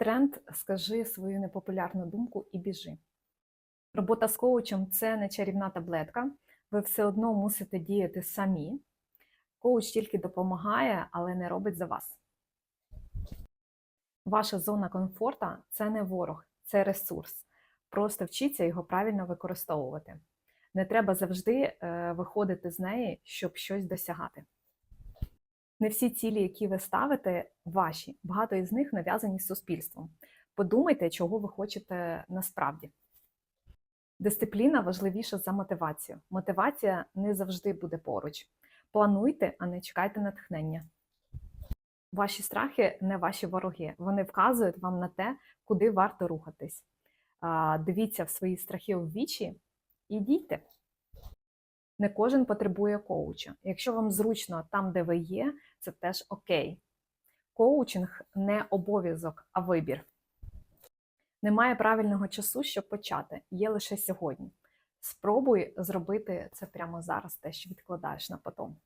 Тренд скажи свою непопулярну думку і біжи. Робота з коучем це не чарівна таблетка. Ви все одно мусите діяти самі. Коуч тільки допомагає, але не робить за вас. Ваша зона комфорту це не ворог, це ресурс. Просто вчіться його правильно використовувати. Не треба завжди е, виходити з неї, щоб щось досягати. Не всі цілі, які ви ставите, ваші. Багато із них нав'язані з суспільством. Подумайте, чого ви хочете насправді. Дисципліна важливіша за мотивацію. Мотивація не завжди буде поруч. Плануйте, а не чекайте натхнення. Ваші страхи не ваші вороги. Вони вказують вам на те, куди варто рухатись. Дивіться в свої страхи в вічі і дійте. Не кожен потребує коуча. Якщо вам зручно там, де ви є, це теж окей. Коучинг не обов'язок, а вибір. Немає правильного часу, щоб почати, є лише сьогодні. Спробуй зробити це прямо зараз, те, що відкладаєш на потом.